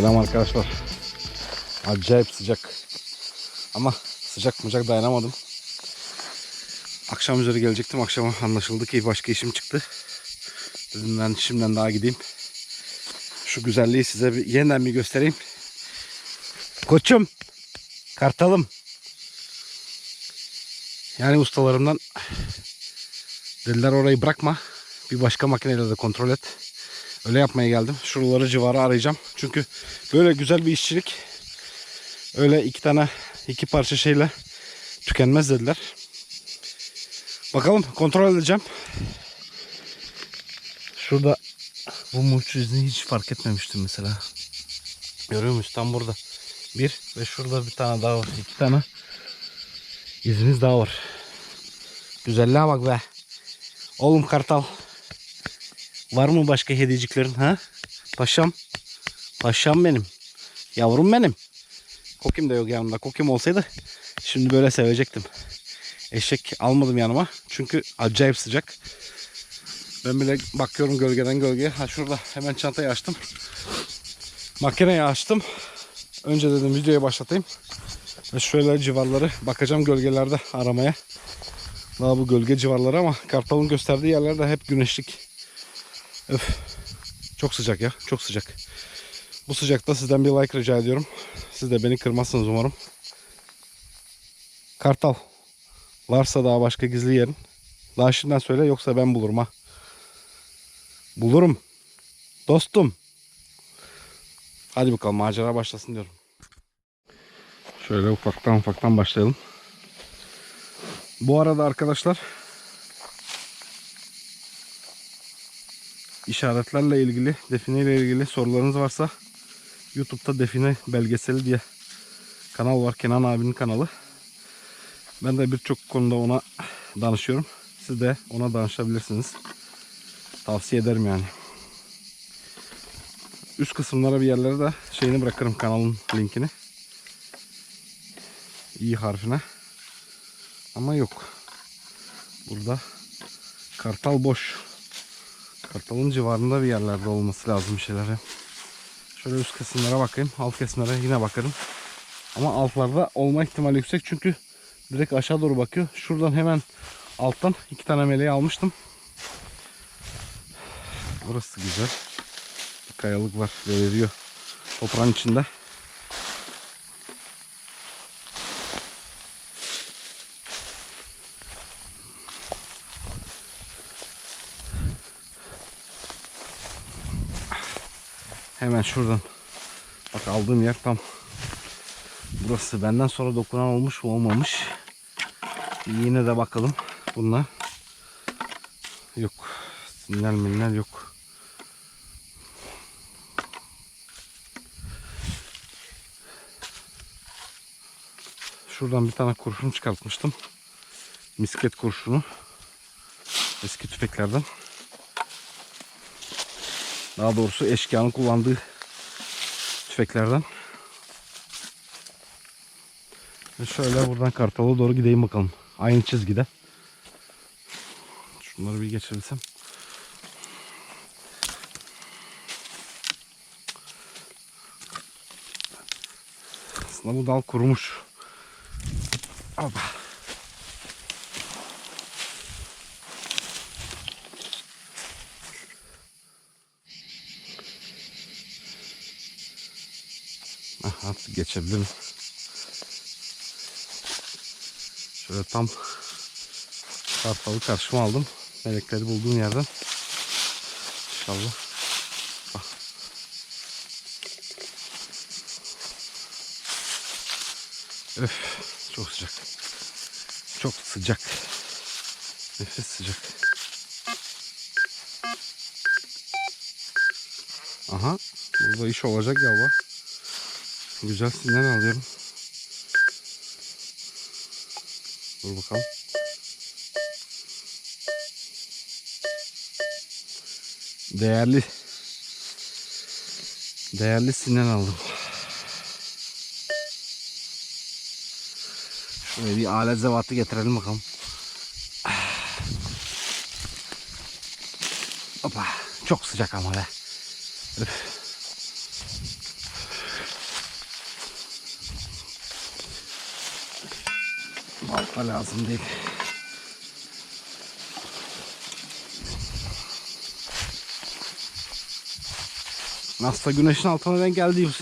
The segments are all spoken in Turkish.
Selam arkadaşlar. Acayip sıcak. Ama sıcak mıcak dayanamadım. Akşam üzeri gelecektim. Akşama anlaşıldı ki başka işim çıktı. Dedim ben şimdiden daha gideyim. Şu güzelliği size bir, yeniden bir göstereyim. Koçum. Kartalım. Yani ustalarımdan dediler orayı bırakma. Bir başka makineyle de kontrol et. Öyle yapmaya geldim. Şuraları civarı arayacağım. Çünkü böyle güzel bir işçilik öyle iki tane iki parça şeyle tükenmez dediler. Bakalım kontrol edeceğim. Şurada bu mulç izini hiç fark etmemiştim mesela. Görüyor musun? Tam burada. Bir ve şurada bir tane daha var. İki tane izimiz daha var. Güzelliğe bak be. Oğlum kartal. Var mı başka hediyeciklerin ha? Paşam. Paşam benim. Yavrum benim. Kokim de yok yanımda. Kokim olsaydı şimdi böyle sevecektim. Eşek almadım yanıma. Çünkü acayip sıcak. Ben bile bakıyorum gölgeden gölgeye. Ha şurada hemen çantayı açtım. Makineyi açtım. Önce dedim videoyu başlatayım. Ve şöyle civarları bakacağım gölgelerde aramaya. Daha bu gölge civarları ama kartalın gösterdiği yerlerde hep güneşlik. Öf. Çok sıcak ya. Çok sıcak. Bu sıcakta sizden bir like rica ediyorum. Siz de beni kırmazsınız umarım. Kartal. Varsa daha başka gizli yerin. Daha şimdiden söyle yoksa ben bulurum ha. Bulurum. Dostum. Hadi bakalım macera başlasın diyorum. Şöyle ufaktan ufaktan başlayalım. Bu arada arkadaşlar işaretlerle ilgili, define ile ilgili sorularınız varsa YouTube'da define belgeseli diye kanal var. Kenan abinin kanalı. Ben de birçok konuda ona danışıyorum. Siz de ona danışabilirsiniz. Tavsiye ederim yani. Üst kısımlara bir yerlere de şeyini bırakırım kanalın linkini. İyi harfine. Ama yok. Burada kartal boş. Kartalın civarında bir yerlerde olması lazım şeyler. Şöyle üst kısımlara bakayım. Alt kısımlara yine bakarım. Ama altlarda olma ihtimali yüksek çünkü direkt aşağı doğru bakıyor. Şuradan hemen alttan iki tane meleği almıştım. Burası güzel. Bir kayalık var. Veriyor. Toprağın içinde. Hemen şuradan. Bak aldığım yer tam. Burası benden sonra dokunan olmuş mu olmamış. Yine de bakalım. Bununla. Yok. Sinyal minyal yok. Şuradan bir tane kurşun çıkartmıştım. Misket kurşunu. Eski tüfeklerden. Daha doğrusu eşkıyanın kullandığı tüfeklerden. Şöyle buradan Kartal'a doğru gideyim bakalım. Aynı çizgide. Şunları bir geçirsem. Aslında bu dal kurumuş. Hoppa. Geçebilirim. Şöyle tam kartalı karşıma aldım. Melekleri bulduğum yerden. İnşallah. Ah. Öf, çok sıcak. Çok sıcak. Nefes sıcak. Aha, burada iş olacak ya bak. Güzel sinyal alıyorum. Dur bakalım. Değerli değerli sinyal aldım. Şöyle bir alet zevatı getirelim bakalım. Hoppa. Çok sıcak ama be. Üf. Balta lazım değil. Nasıl da güneşin altına denk geldi bu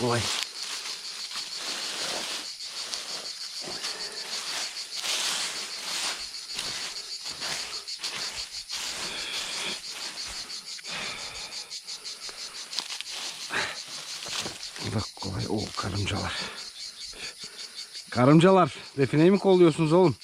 kolay. Da kolay. Oo karıncalar. Karıncalar. Defineyi mi kolluyorsunuz oğlum?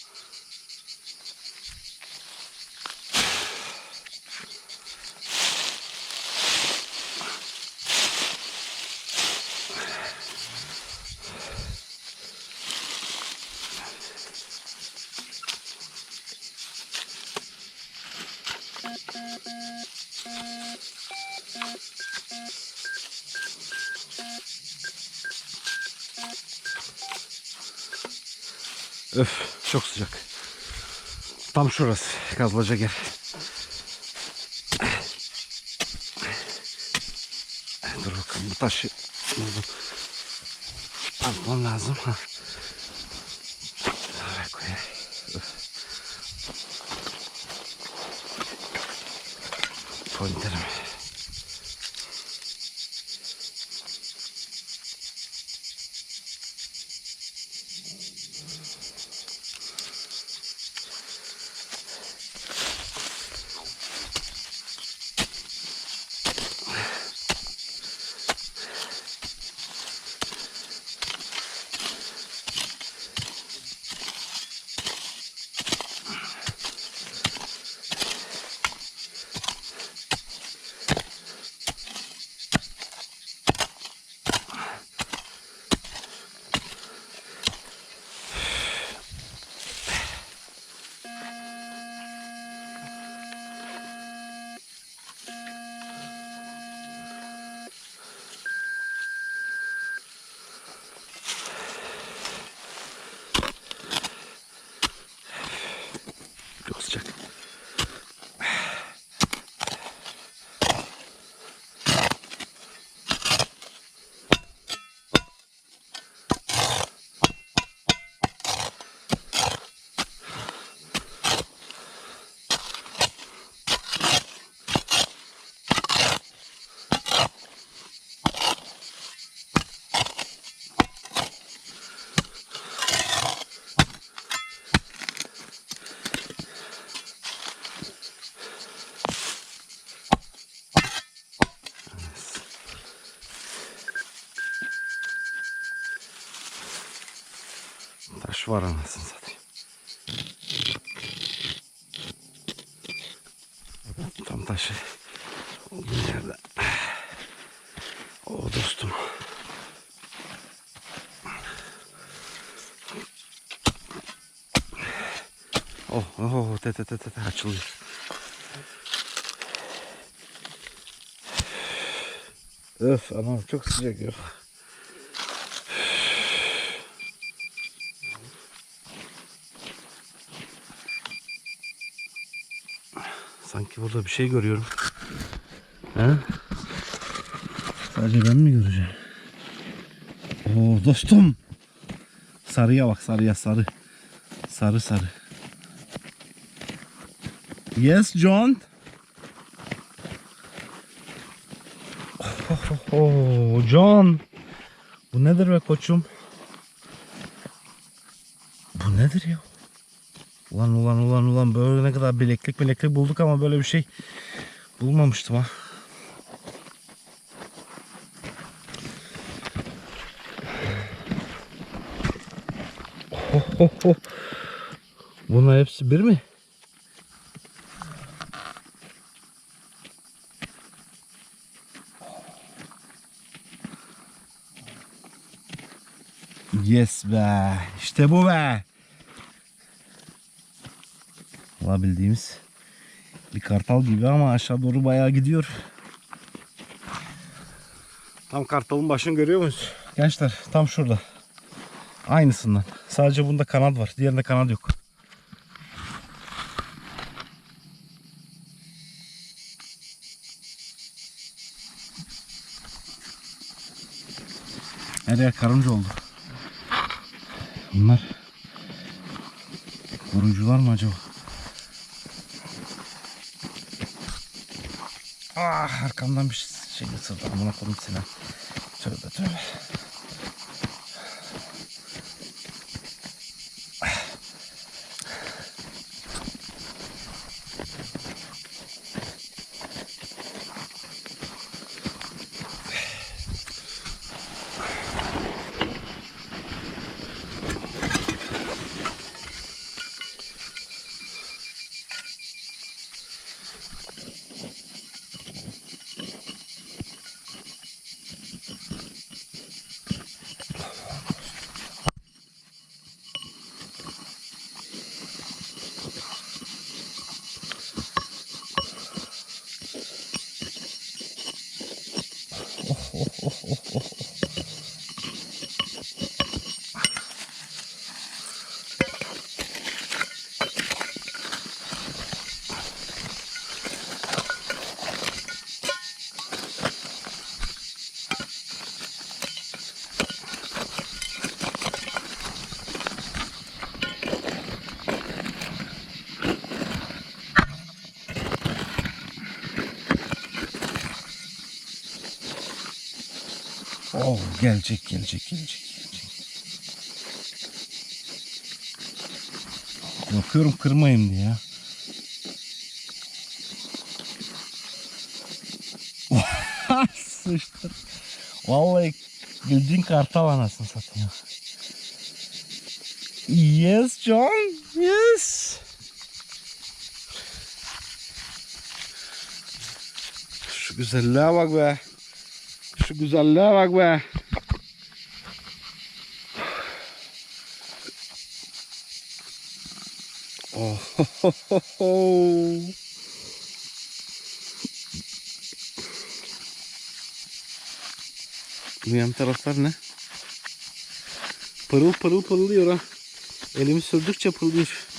Öf çok sıcak. Tam şurası kazılacak yer. Dur bakalım bu taşı. Almam lazım. Ha. Pointerim. Çok sıcak. Taş var anasını satayım. Tam taşı olduğu yerde. O dostum. Oh, oh, te te te te te açılıyor. Öf anam çok sıcak ya. Sanki burada bir şey görüyorum. He? Sadece ben mi göreceğim? Oo dostum. Sarıya bak sarıya sarı. Sarı sarı. Yes John. Oh, John. Bu nedir be koçum? Bu nedir ya? Ulan ulan ulan ulan böyle ne kadar bileklik bileklik bulduk ama böyle bir şey bulmamıştım ha. Ho, ho, ho. Bunlar hepsi bir mi? Yes be. İşte bu be. Alabildiğimiz bir kartal gibi ama aşağı doğru bayağı gidiyor. Tam kartalın başını görüyor muyuz? Gençler tam şurada. Aynısından. Sadece bunda kanat var. Diğerinde kanat yok. Her yer karınca oldu. Bunlar koruyucular mı acaba? Ah arkamdan bir şey ısırdı. Amına koyayım seni. Tövbe tövbe. Oh gelecek gelecek gelecek gelecek. Korkuyorum kırmayayım diye. Sıçtır. Vallahi bildiğin kartal anasını satayım. Yes John. Yes. Şu güzelliğe bak be. Şu güzelliğe bak be. Oh, ho, ho, ho. Bu yan taraflar ne? Pırıl pırıl pırılıyor ha. Elimi sürdükçe pırılıyor.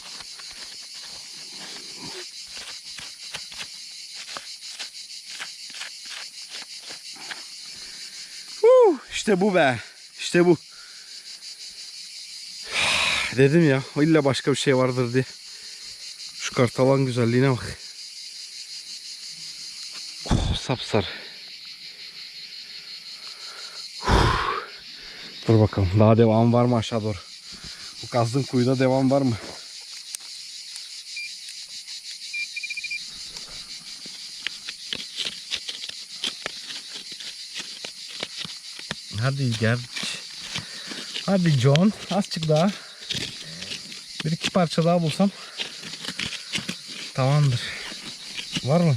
İşte bu be. İşte bu. Dedim ya illa başka bir şey vardır diye. Şu kartalan güzelliğine bak. Oh, sapsarı. Huh. Dur bakalım daha devam var mı aşağı doğru. Bu kazdığım kuyuda devam var mı? Hadi gel. Hadi John. Azıcık daha. Bir iki parça daha bulsam. Tamamdır. Var mı?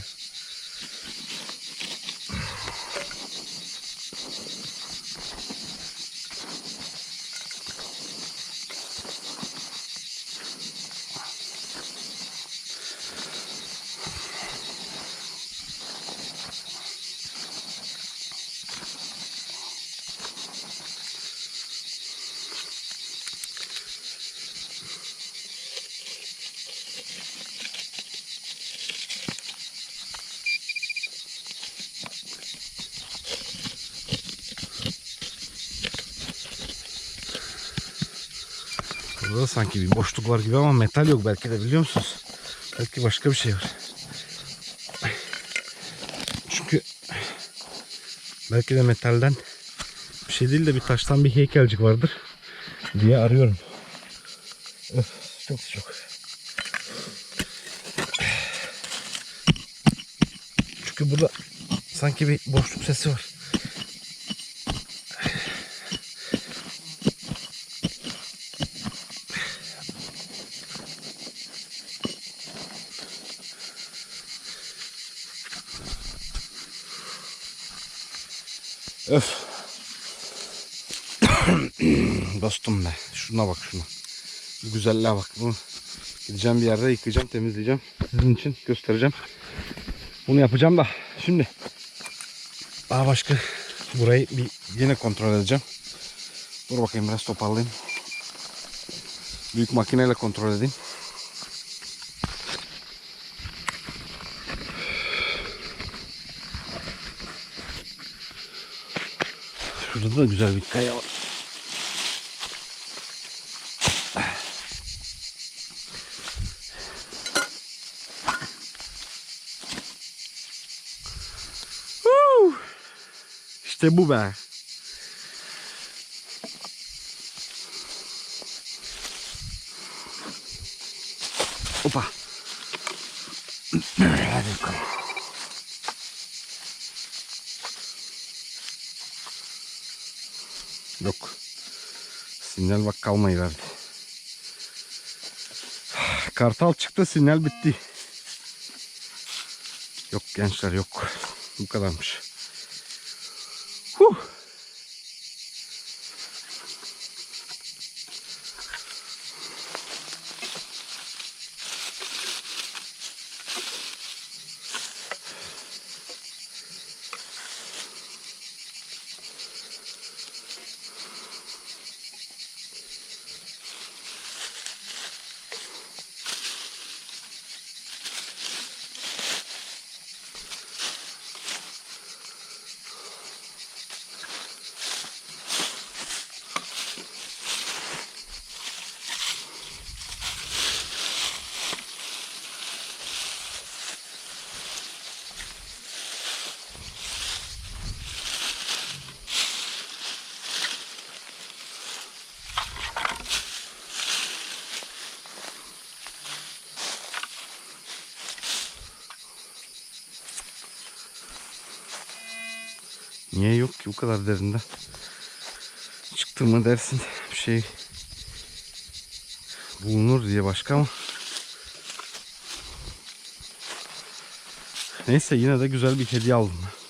Burada da sanki bir boşluk var gibi ama metal yok belki de biliyor musunuz? Belki başka bir şey var. Çünkü belki de metalden bir şey değil de bir taştan bir heykelcik vardır diye arıyorum. Öf, çok sıcak. Çünkü burada sanki bir boşluk sesi var. Öf. Dostum be. Şuna bak şuna. Bu güzelliğe bak. Bu Gideceğim bir yerde yıkayacağım, temizleyeceğim. Sizin için göstereceğim. Bunu yapacağım da şimdi daha başka burayı bir yine kontrol edeceğim. Dur bakayım biraz toparlayayım. Büyük makineyle kontrol edeyim. Şurada da güzel bir kaya var. İşte bu. Opa. Hadi. Yok. Sinyal bak kalmayı verdi. Kartal çıktı sinyal bitti. Yok gençler yok. Bu kadarmış. Niye yok ki bu kadar derinden? Çıktı mı dersin bir şey bulunur diye başka ama Neyse yine de güzel bir hediye aldım. ben.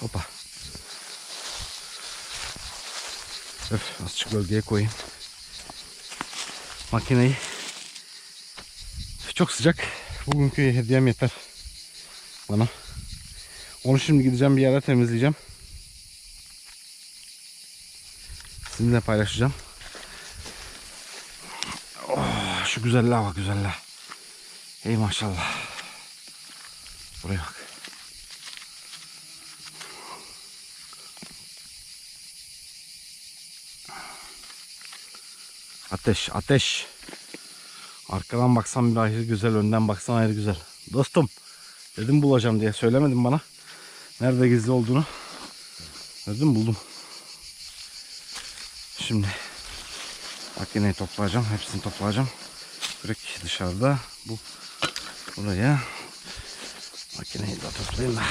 Hoppa. Bölgeye koyayım. Makineyi çok sıcak. Bugünkü hediyem yeter bana. Onu şimdi gideceğim bir yere temizleyeceğim. Sizinle paylaşacağım. Oh, şu güzelliğe bak güzelliğe. Ey maşallah. Buraya bak. Ateş, ateş. Arkadan baksan bir ayrı güzel, önden baksan ayrı güzel. Dostum, dedim bulacağım diye söylemedin bana. Nerede gizli olduğunu. Dedim buldum. Şimdi makineyi toplayacağım, hepsini toplayacağım. Direkt dışarıda bu buraya makineyi de toplayayım da.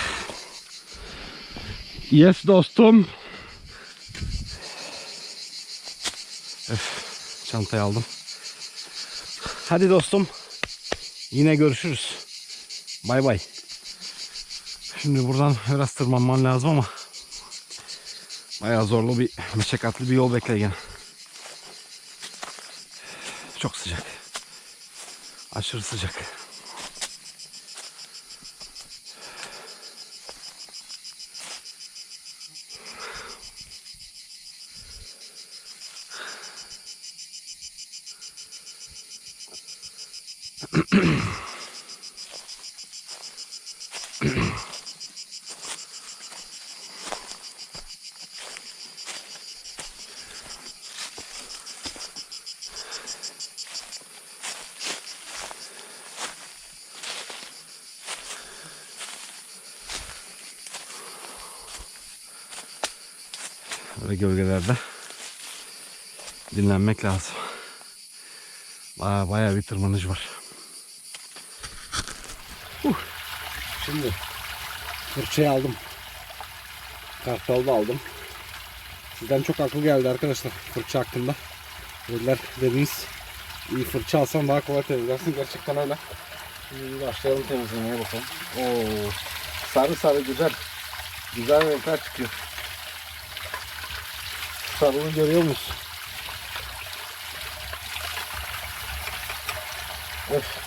Yes dostum. Öf, çantayı aldım. Hadi dostum. Yine görüşürüz. Bay bay. Şimdi buradan biraz tırmanman lazım ama bayağı zorlu bir meşakkatli bir yol bekle gene. Çok sıcak. Aşırı sıcak. Böyle gölgelerde dinlenmek lazım. Baya baya bir tırmanış var. Şimdi fırçayı aldım. Kartalı da aldım. Sizden çok akıl geldi arkadaşlar fırça hakkında. Dediler dediniz iyi fırça alsan daha kolay temizlersin. Gerçekten öyle. Şimdi başlayalım temizlemeye bakalım. Oo, sarı sarı güzel. Güzel renkler çıkıyor. Sarını görüyor musun? Öf.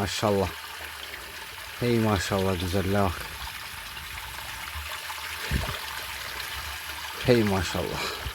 Maşallah. Hey maşallah güzelliğe bak. Hey maşallah.